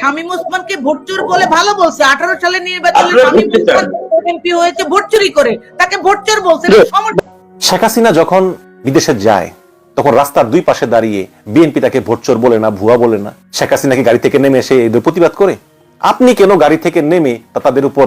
Shamim ওসমানকে vote চোর বলে ভালো বলছে। আঠারো সালে নির্বাচনে শামীম ওসমান এমপি হয়েছে ভোট চুরি করে। তাকে ভোট চোর বলছে শেখ হাসিনা যখন বিদেশে যায় তখন রাস্তার দুই পাশে দাঁড়িয়ে বিএনপি তাকে ভোটচোর বলে না ভুয়া বলে না। শেখ হাসিনাকে গাড়ি থেকে নেমে এসে এদের প্রতিবাদ করে? আপনি কেন গাড়ি থেকে নেমে তা তাদের উপর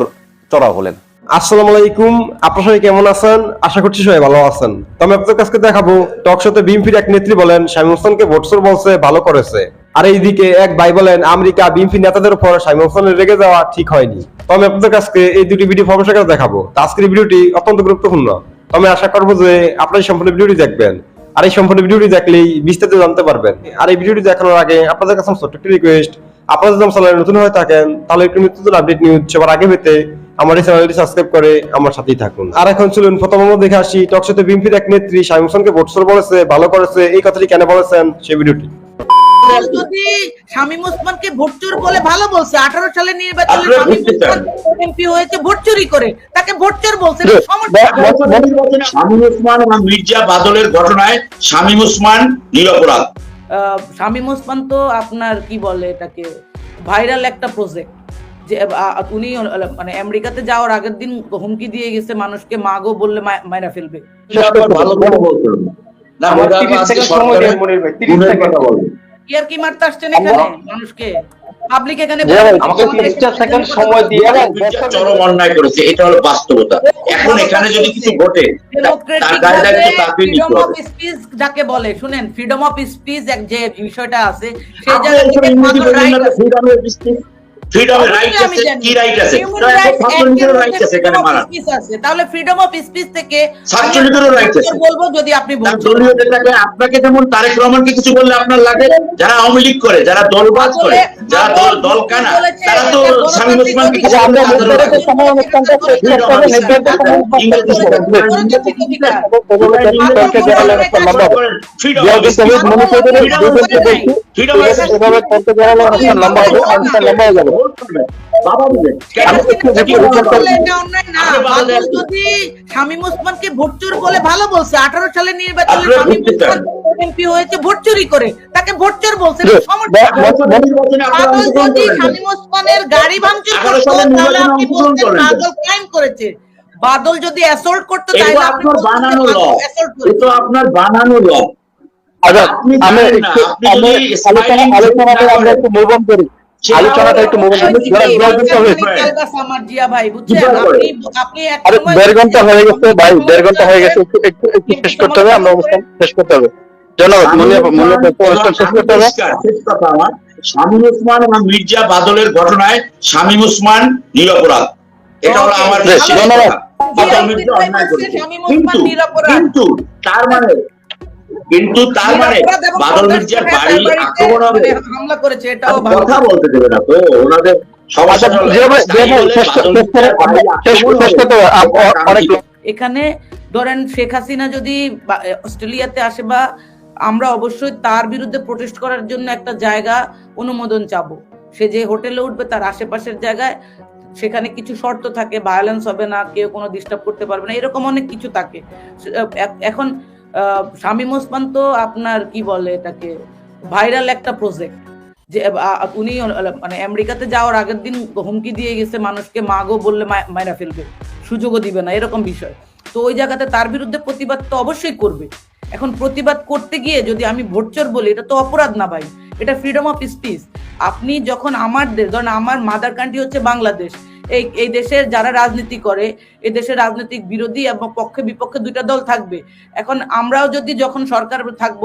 চড়াও হলেন? আসসালামু আলাইকুম। আপনার সবাই কেমন আছেন? আশা করছি সবাই ভালো আছেন। তো আমি আপনাদের কাছে দেখাবো টক শোতে বিএনপির এক নেত্রী বলেন শামীম হোসেনকে ভোটসোর বলছে ভালো করেছে। আর এইদিকে এক ভাই বলেন, আমেরিকা বিএনপি নেতাদের উপর হোসেনের রেগে যাওয়া ঠিক হয়নি। তো আমি আপনাদের কাছে এই দুটি ভিডিও ফরমেশন করে দেখাবো। তো আজকের ভিডিওটি অত্যন্ত গুরুত্বপূর্ণ। তো আমি আশা করব যে আপনারা সম্পূর্ণ ভিডিওটি দেখবেন। আর এই সম্পূর্ণ ভিডিওটি দেখলেই বিস্তারিত জানতে পারবেন। আর এই ভিডিওটি দেখানোর আগে আপনাদের কাছে ছোট্ট একটি রিকোয়েস্ট আপনারা যদি আমার চ্যানেলে নতুন হয়ে থাকেন, তাহলে একটু নতুন আপডেট নিউজ সবার আগে পেতে আমার এই চ্যানেলটি সাবস্ক্রাইব করে আমার সাথেই থাকুন। আর এখন চলুন, প্রথম আমরা দেখে আসি টকশোতে বিএনপির এক নেত্রী শামীম হোসেনকে ভোটসোর বলেছে, ভালো করেছে, এই কথাটি কেন বলেছেন সেই ভিডিওটি। যদি শামীম ওসমানকে ভোট চোর বলে ভালো বলছে আঠারো সালে নির্বাচনে শামীম ওসমান এমপি হয়েছে ভোট চুরি করে তাকে ভোট চোর বলছে। শামীম ওসমান এবং মির্জা বাদলের ঘটনায় শামীম ওসমান নিরপরাধ। শামীম ওসমান তো আপনার কি বলে এটাকে ভাইরাল একটা প্রজেক্ট যে উনি মানে আমেরিকাতে যাওয়ার আগের দিন হুমকি দিয়ে গেছে মানুষকে মাগো বললে মা- মাইরা ফেলবে। ভালো। না আমার ওটা 30 আজকে সেকেন্ড সময় সরকারের দেন মনির ভাই, 30 গুণের সেকেন্ড। কথা বলবেন। কি মারতে আসছেন এখানে মানুষকে পাবলিক এখানে আমাকে 30 সেকেন্ড সময় দিয়ে দেন। চরম অন্যায় করেছে এটা হলো বাস্তবতা এখন এখানে যদি কিছু ঘটে তার গায়ে দায়িত্ব তাকে নিতে ফ্রিডম অফ স্পিচ যাকে বলে শুনেন ফ্রিডম অফ স্পিচ এক যে বিষয়টা আছে সেই আপনি ফ্রিডম অফ থেকে মাত্র বলবেন আছে। কি right আছে? মধ্যে আছে এখানে আছে। তাহলে ফ্রিডম অফ স্পিচ থেকে আমরা আছে। বলব যদি আপনি দলীয় নেতাকে আপনাকে যেমন তারেক রহমানকে কিছু বললে আপনার লাগে যারা আওয়ামী লীগ করে যারা দলবাজ করে যারা দল দল কানা তারা তো শামীম ওসমানকে কিছু বললে তাদেরও লাগে। শামীম ওসমানকে ভোট চোর বলে ভালো বলছে আঠারো সালে নির্বাচনে আপনারা শামীম বুঝতে চান। ওসমান এমপি হয়েছে ভোট চুরি করে তাকে ভোট চোর বলছে। এটা সমর্থন বাদল যদি শামীম ওসমানের গাড়ি ভাঙচুর আঠারো করতো সালের তাহলে নির্বাচনে আপনি অংশগ্রহণ বলতেন করেন। বাদল ক্রাইম করেছে। বাদল যদি অ্যাসল্ট করতো তাহলে আপনি আপনার বানানো ল বাদল assault করেছে। এটা আপনার বানানো ল আচ্ছা আমি আলোচনা smiling আলোচনাটা না আমরা একটু মুভ অন করি। আলোচনাটা একটু দেড় ঘণ্টা হয়ে গেছে ভাই দেড় ঘণ্টা হয়ে গেছে একটু একটু শেষ করতে হবে আমরা অনুষ্ঠান শেষ করতে হবে। ধন্যবাদ মনে মনে অনুষ্ঠান শেষ করতে হবে। পরিষ্কার, শেষ কথা আমার। শামীম ওসমান এবং মির্জা বাদলের ঘটনায় শামীম ওসমান নিরপরাধ। এটা হলো আমার ধন্যবাদ। কিন্তু তার মানে কিন্তু তার মানে বাদল মির্জার বাড়ি আক্রমণ হবে। হামলা করেছে এটাও কথা বলতে দেবে না তো ওনাদের সমস্যা আচ্ছা? এখানে ধরেন শেখ হাসিনা যদি অস্ট্রেলিয়াতে আসে বা আমরা অবশ্যই তার বিরুদ্ধে প্রোটেস্ট করার জন্য একটা জায়গা অনুমোদন চাবো। সে যে হোটেলে উঠবে তার আশেপাশের জায়গায় সেখানে কিছু শর্ত থাকে ভায়োলেন্স হবে না কেউ কোনো ডিস্টার্ব করতে পারবে না এরকম অনেক কিছু থাকে। এখন শামীম ওসমান তো আপনার কি বলে এটাকে? ভাইরাল একটা প্রজেক্ট যে উনি মানে আমেরিকাতে যাওয়ার আগের দিন হুমকি দিয়ে গেছে মানুষকে, মাগো বললে মা- মাইরা ফেলবে, সুযোগও দিবে না, এরকম বিষয়। তো ওই জায়গাতে তার বিরুদ্ধে প্রতিবাদ তো অবশ্যই করবে। এখন প্রতিবাদ করতে গিয়ে যদি আমি ভোটচোর বলি, এটা তো অপরাধ না ভাই, এটা ফ্রিডম অফ স্পিচ আপনি যখন আমার দেশ, ধরেন আমার মাদার কান্ট্রি হচ্ছে বাংলাদেশ এই এই দেশের যারা রাজনীতি করে, এই দেশের রাজনৈতিক বিরোধী এবং পক্ষে বিপক্ষে দুইটা দল থাকবে। এখন আমরাও যদি যখন সরকার থাকব,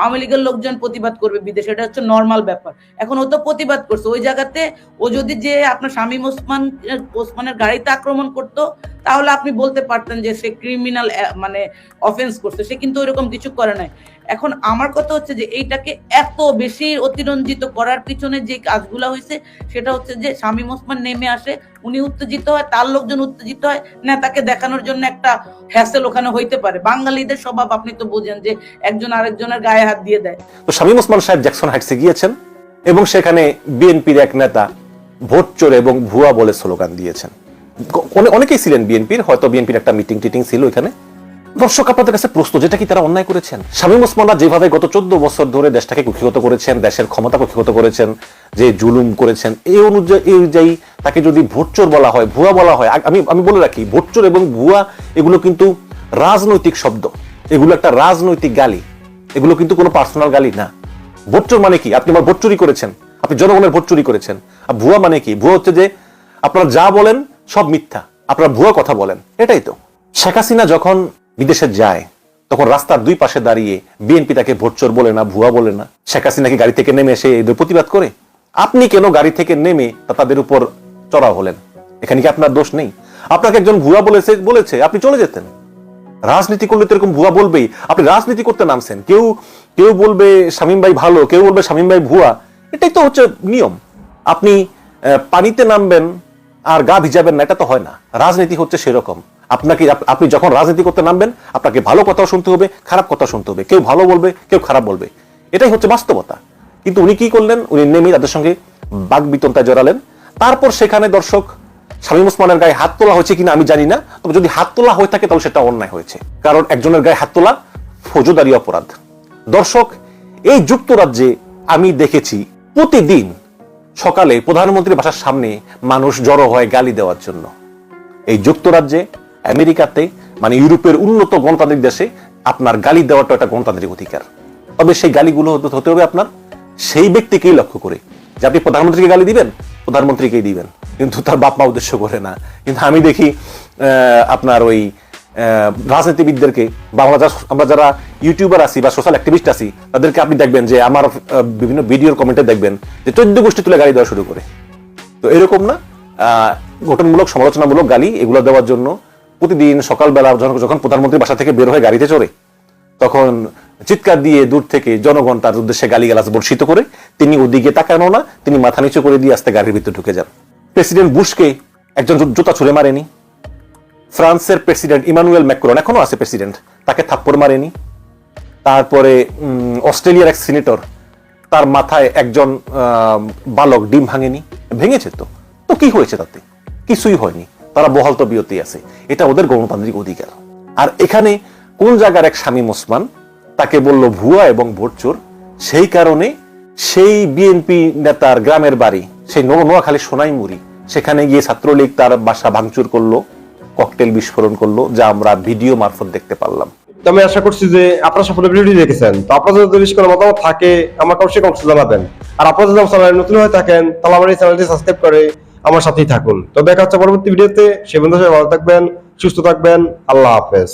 আওয়ামী লীগের লোকজন প্রতিবাদ করবে বিদেশে, এটা হচ্ছে নর্মাল ব্যাপার। এখন ও তো প্রতিবাদ করছে, ওই জায়গাতে ও যদি যে আপনার শামীম ওসমান, ওসমানের গাড়িতে আক্রমণ করতো, তাহলে আপনি বলতে পারতেন যে সে ক্রিমিনাল মানে অফেন্স করছে, সে কিন্তু ওইরকম কিছু করে নাই। এখন আমার কথা হচ্ছে যে এইটাকে এত বেশি অতিরঞ্জিত করার পিছনে যে কাজগুলো হয়েছে সেটা হচ্ছে যে শামীম ওসমান নেমে আসে, উনি উত্তেজিত হয়, তার লোকজন উত্তেজিত হয়, নেতাকে দেখানোর জন্য একটা হ্যাসেল ওখানে হইতে পারে। বাঙালিদের স্বভাব আপনি তো বোঝেন যে একজন আরেকজনের গায়ে হাত দিয়ে দেয়। তো শামীম ওসমান সাহেব জ্যাকসন হাইটসে গিয়েছেন এবং সেখানে বিএনপির এক নেতা ভোট চোর এবং ভুয়া বলে স্লোগান দিয়েছেন। অনেকেই ছিলেন বিএনপির, হয়তো বিএনপির একটা মিটিং টিটিং ছিল এখানে দর্শক আপনাদের কাছে প্রশ্ন, যেটা কি তারা অন্যায় করেছেন? শামীম ওসমানরা যেভাবে গত চোদ্দ বছর ধরে দেশটাকে কুক্ষিগত করেছেন, দেশের ক্ষমতা কুক্ষিগত করেছেন, যে জুলুম করেছেন, এই অনুযায়ী এই অনুযায়ী তাকে যদি ভোটচোর বলা হয়, ভুয়া বলা হয় আমি আমি বলে রাখি, ভোটচোর এবং ভুয়া, এগুলো কিন্তু রাজনৈতিক শব্দ। এগুলো একটা রাজনৈতিক গালি। এগুলো কিন্তু কোনো পার্সোনাল গালি না। ভোটচোর মানে কি? আপনি আমার ভোট চুরি করেছেন। আপনি জনগণের ভোট চুরি করেছেন। আর ভুয়া মানে কি? ভুয়া হচ্ছে যে আপনারা যা বলেন সব মিথ্যা। আপনারা ভুয়া কথা বলেন। এটাই তো। শেখ হাসিনা যখন বিদেশে যায়, তখন রাস্তার দুই পাশে দাঁড়িয়ে বিএনপি তাকে ভোটচোর বলে না, ভুয়া বলে না। শেখ হাসিনাকে গাড়ি থেকে নেমে এসে এদের প্রতিবাদ করে? আপনি কেন গাড়ি থেকে নেমে তাদের উপর চড়াও হলেন? এখানে কি আপনার দোষ নেই? আপনাকে একজন ভুয়া বলেছে বলেছে, আপনি চলে যেতেন। রাজনীতি করলে তো এরকম ভুয়া বলবেই। আপনি রাজনীতি করতে নামছেন। কেউ কেউ বলবে শামীম ভাই ভালো, কেউ বলবে শামীম ভাই ভুয়া। এটাই তো হচ্ছে নিয়ম। আপনি পানিতে নামবেন আর গা ভিজাবেন না, এটা তো হয় না। রাজনীতি হচ্ছে সেরকম। আপনাকে আপনি যখন রাজনীতি করতে নামবেন, আপনাকে ভালো কথাও শুনতে হবে, খারাপ কথা শুনতে হবে। কেউ ভালো বলবে, কেউ খারাপ বলবে। এটাই হচ্ছে বাস্তবতা। কিন্তু উনি কি করলেন? উনি নেমে তাদের সঙ্গে বাক বিতন্তায় জড়ালেন। তারপর সেখানে দর্শক শামীম ওসমানের গায়ে হাত তোলা হয়েছে কিনা আমি জানি না, তবে যদি হাত তোলা হয়ে থাকে তাহলে সেটা অন্যায় হয়েছে। কারণ একজনের গায়ে হাত তোলা ফৌজদারি অপরাধ। দর্শক, এই যুক্তরাজ্যে আমি দেখেছি প্রতিদিন সকালে প্রধানমন্ত্রীর বাসার সামনে মানুষ জড়ো হয় গালি দেওয়ার জন্য। এই যুক্তরাজ্যে আমেরিকাতে মানে ইউরোপের উন্নত গণতান্ত্রিক দেশে আপনার গালি দেওয়াটা একটা গণতান্ত্রিক অধিকার। তবে সেই গালিগুলো হতে- হবে আপনার সেই ব্যক্তিকেই লক্ষ্য করে। যে আপনি প্রধানমন্ত্রীকে গালি দিবেন, প্রধানমন্ত্রীকেই দিবেন। কিন্তু তার বাপ মা উদ্দেশ্য করে না। কিন্তু আমি দেখি আপনার ওই রাজনীতিবিদদেরকে বা আমরা যারা- আমরা যারা ইউটিউবার আছি বা সোশ্যাল অ্যাক্টিভিস্ট আছি, তাদেরকে আপনি দেখবেন যে আমার বিভিন্ন ভিডিওর কমেন্টে দেখবেন যে চোদ্দ গোষ্ঠী তুলে গালি দেওয়া শুরু করে। তো এরকম না গঠনমূলক, সমালোচনামূলক গালি এগুলো দেওয়ার জন্য প্রতিদিন সকালবেলা যখন প্রধানমন্ত্রী বাসা থেকে বের হয়ে গাড়িতে চড়ে, তখন চিৎকার দিয়ে দূর থেকে জনগণ তার উদ্দেশ্যে গালিগালাজ বর্ষিত করে, তিনি ওদিকে তাকানো না, তিনি মাথা নিচু করে দিয়ে আস্তে গাড়ির ভিতরে ঢুকে যান। প্রেসিডেন্ট বুশকে একজন জুতা ছুড়ে মারেনি। ফ্রান্সের প্রেসিডেন্ট ইমানুয়েল ম্যাক্রন এখনও আছে প্রেসিডেন্ট, তাকে থাপ্পড় মারেনি। তারপরে অস্ট্রেলিয়ার এক সিনেটর, তার মাথায় একজন বালক ডিম ভাঙেনি। ভেঙেছে তো। তো কি হয়েছে তাতে? কিছুই হয়নি। তারা বহাল তবিয়তেই আছে। এটা ওদের গণতান্ত্রিক অধিকার। আর এখানে কোন জায়গার এক স্বামী ওসমান, তাকে বলল ভুয়া এবং ভোটচোর, সেই কারণে সেই বিএনপি নেতার গ্রামের বাড়ি, সেই নোয়াখালী সোনাইমুড়ি, সেখানে গিয়ে ছাত্রলীগ তার বাসা ভাঙচুর করল, ককটেল বিস্ফোরণ করল, যা আমরা ভিডিও মারফত দেখতে পারলাম। তো আমি আশা করছি যে আপনারা সকলে ভিডিওটি দেখেছেন। তো আপনাদের যদি কোনো মতামত থাকে, আমাকে অবশ্যই কমেন্টে জানাবেন। আর আপনারা যদি আমার চ্যানেলে নতুন হয়ে থাকেন, তাহলে আমার এই চ্যানেলটি সাবস্ক্রাইব করে আমার সাথেই থাকুন। তো দেখা হচ্ছে পরবর্তী ভিডিওতে। সে বন্ধু সবাই ভালো থাকবেন, সুস্থ থাকবেন। আল্লাহ হাফেজ।